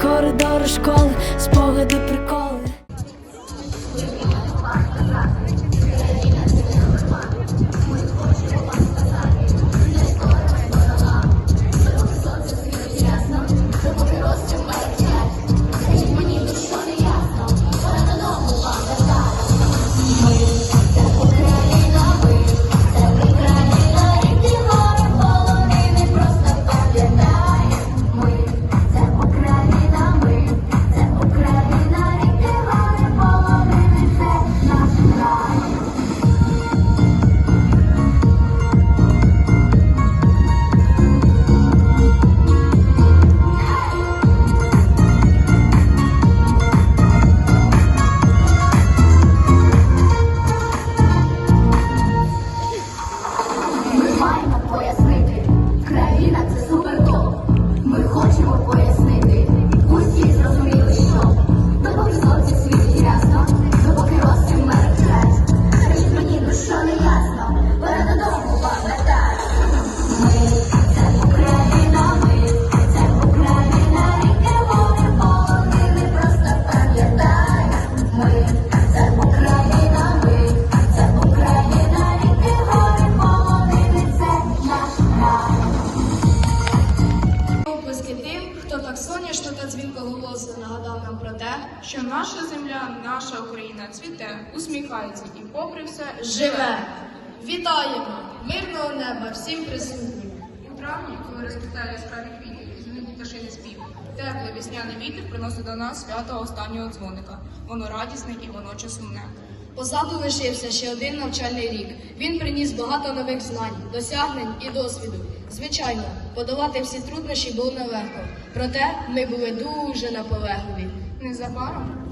Коридори школи, спогади, приколи. Вітаємо! Мирного неба всім присутнім! У травні, коли розквітає яскраві квіти і змінить пташиний спів, теплий весняний вітер приносить до нас свято останнього дзвоника. Воно радісне і водночас сумне. Позаду лишився ще один навчальний рік. Він приніс багато нових знань, досягнень і досвіду. Звичайно, подолати всі труднощі було нелегко. Проте ми були дуже наполегливі. Незабаром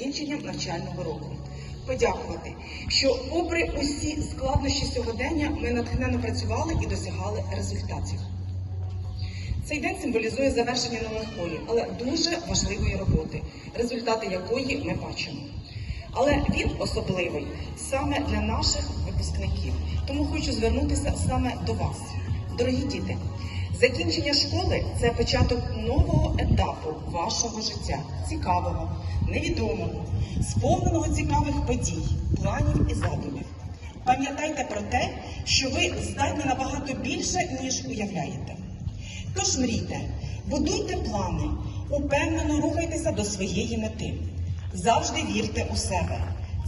закінченням навчального року. Подякувати, що, попри усі складнощі сьогодення, ми натхненно працювали і досягали результатів. Цей день символізує завершення нелегкої, але дуже важливої роботи, результати якої ми бачимо. Але він особливий саме для наших випускників. Тому хочу звернутися саме до вас, дорогі діти. Закінчення школи це початок нового етапу вашого життя, цікавого, невідомого, сповненого цікавих подій, планів і задумів. Пам'ятайте про те, що ви здатні набагато більше, ніж уявляєте. Тож мрійте, будуйте плани, упевнено рухайтеся до своєї мети. Завжди вірте у себе.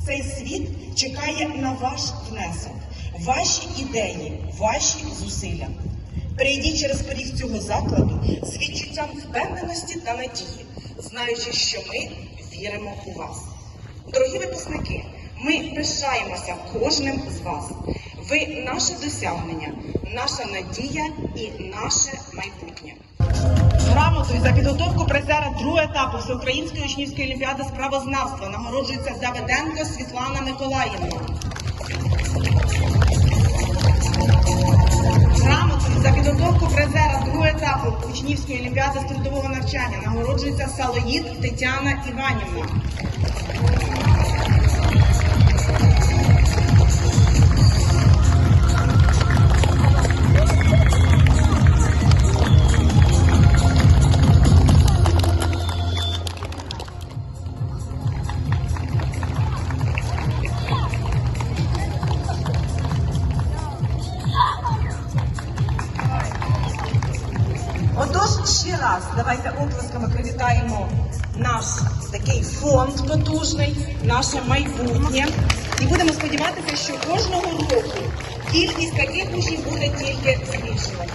Цей світ чекає на ваш внесок, ваші ідеї, ваші зусилля. Прийдіть через поріг цього закладу з відчуттям впевненості та надії, знаючи, що ми віримо у вас. Дорогі випускники, ми пишаємося кожним з вас. Ви наше досягнення, наша надія і наше майбутнє. Грамотою за підготовку призера другого етапу Всеукраїнської учнівської олімпіади з правознавства нагороджується Давиденко Світлана Миколаївна. Грамотою за підготовку призера другого етапу учнівської олімпіади з трудового навчання нагороджується Салоїд Тетяна Іванівна. Давайте оплесками привітаємо наш такий фонд потужний, наше майбутнє. І будемо сподіватися, що кожного року кількість таких учнів буде тільки збільшуватися.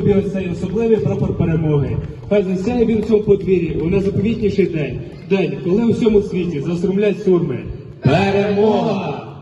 Тобі ось цей особливий прапор перемоги. Хай засяє він в цьому подвір'ї у найзаповітніший день. День, коли у всьому світі засрумлять сурми. Перемога!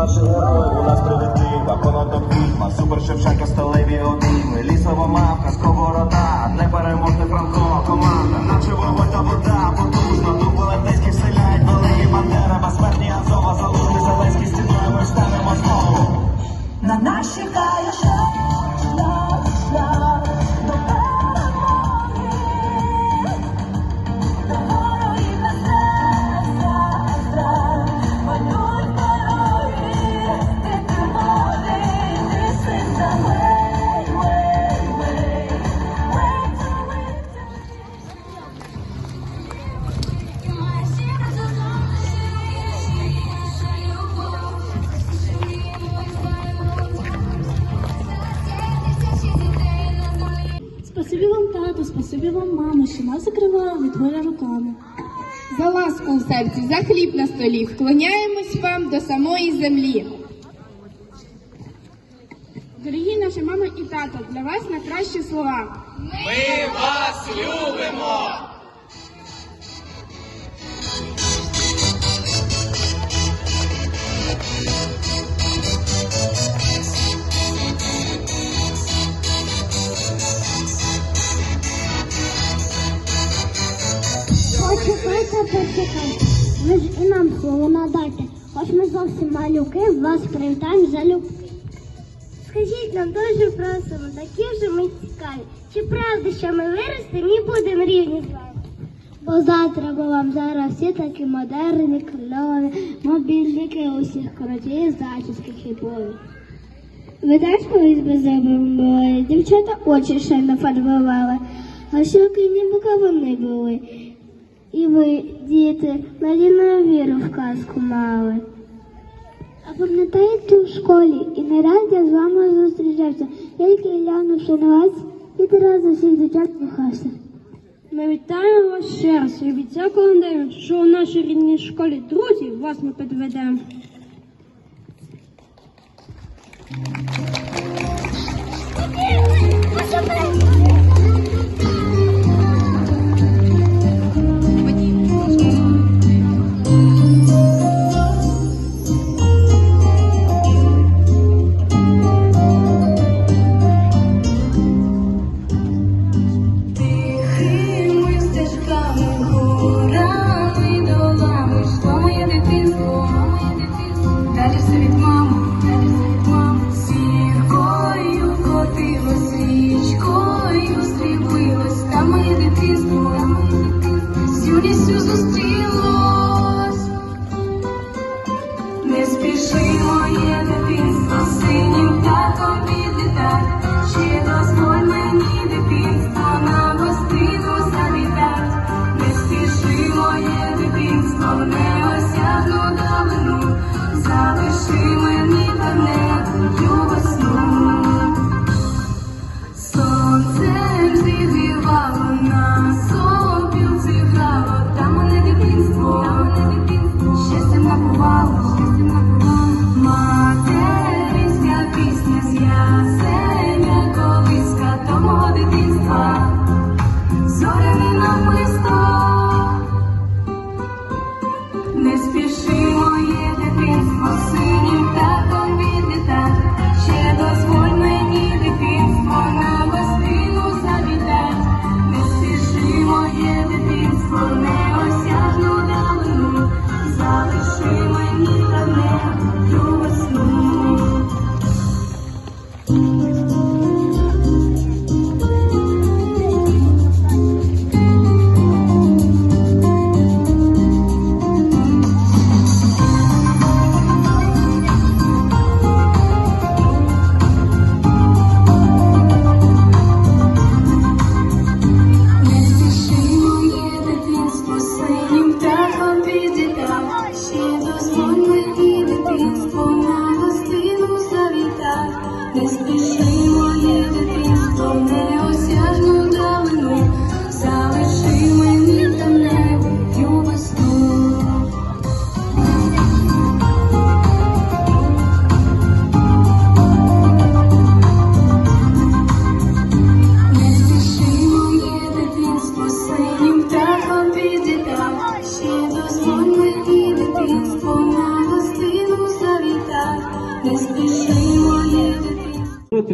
nasze heroe, u nas prewentywa, ponad ma super szef тату, спасибі вам, мамо, що нас закривали від горя руками. За ласку в серці, за хліб на столі, вклоняємось вам до самої землі. Дорогі наші мами і тато, для вас найкращі слова. Почекайте, почекайте. Ви ж і нам слово надайте. Хоч ми зовсім малюки, вас привітаємо залюбки. Скажіть нам дуже просимо, такі вже ми цікаві. Чи правда, що ми виростемо і будемо рівні з вами? Бо завтра, бо вам зараз всі такі модерні, кльові, мобільники усіх коротів, зачіски хіпові. Ви теж колись без були, дівчата очі ще нафарбували, а щоки ніби кавуни були. І ви, діти, на віру в казку мали. А пам'ятаєте у школі, і не раз я з вами зустрічався, тільки глянувши на вас, відразу всіх дівчат кохався. Ми вітаємо вас ще раз і обіцяємо, що у нашій рідній школі друзів вас ми підведемо. Тихими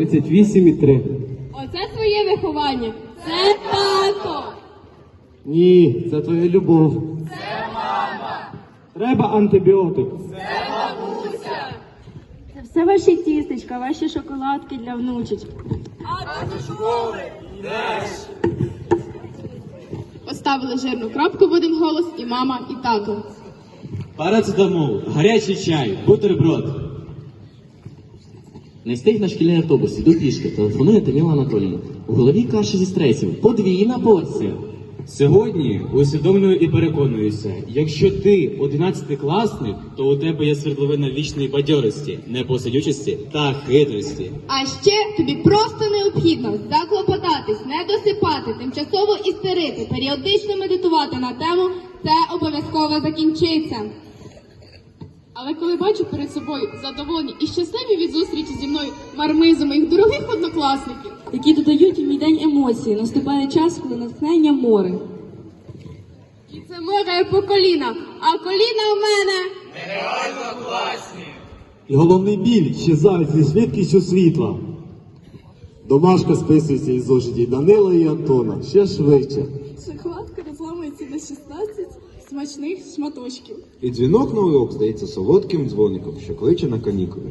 38,3. Оце твоє виховання. Це тато. Ні, це твоя любов. Це мама. Треба антибіотик. Це все ваші тістечка, ваші шоколадки для внучечок. Поставили жирну крапку в один голос і мама, і тато. Парацетамол, гарячий чай, бутерброд. Не встиг на шкільний автобус, іду пішки, телефонує Таміла Анатоліївна. У голові каша зі стресів, подвійна порція. Сьогодні усвідомлюю і переконуюся, якщо ти одинадцятикласник, то у тебе є свердловина вічної бадьорості, непосидючості та хитрості. А ще тобі просто необхідно заклопотатись, не досипати, тимчасово істерити, періодично медитувати на тему це обов'язково закінчиться. Але коли бачу перед собою задоволені і щасливі від зустрічі зі мною мармизи моїх дорогих однокласників, Які додають у мій день емоції. Наступає час, коли натхнення море. і це море по коліна, а коліна у мене. І головний біль щезає зі швидкістю світла. Домашка списується із зошитів Данила і Антона ще швидше. Шоколадка розламується на 16 смачних шматочків. І дзвінок на урок здається солодким дзвоником, що кличе на канікули.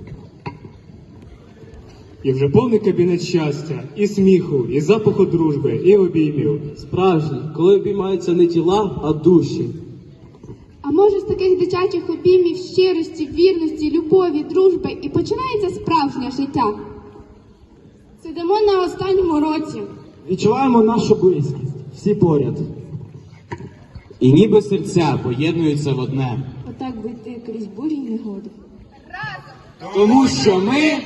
І вже повний кабінет щастя, і сміху, і запаху дружби, і обіймів. Справжні, коли обіймаються не тіла, а душі. А може з таких дитячих обіймів щирості, вірності, любові, дружби і починається справжнє життя? Сидимо на останньому році. Відчуваємо нашу близькість. Всі поряд. І ніби серця поєднуються в одне. Отак би йти крізь бурі й негоди. Тому що ми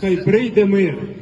Хай прийде мир.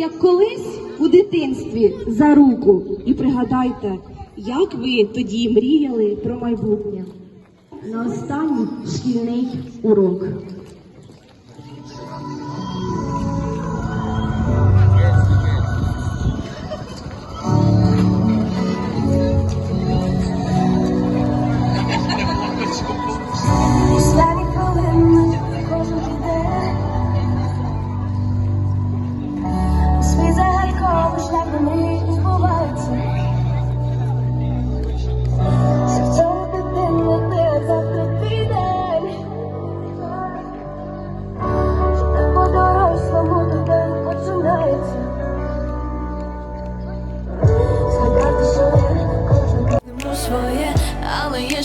Як колись у дитинстві, за руку і пригадайте, як ви тоді мріяли про майбутнє. На останній шкільний урок.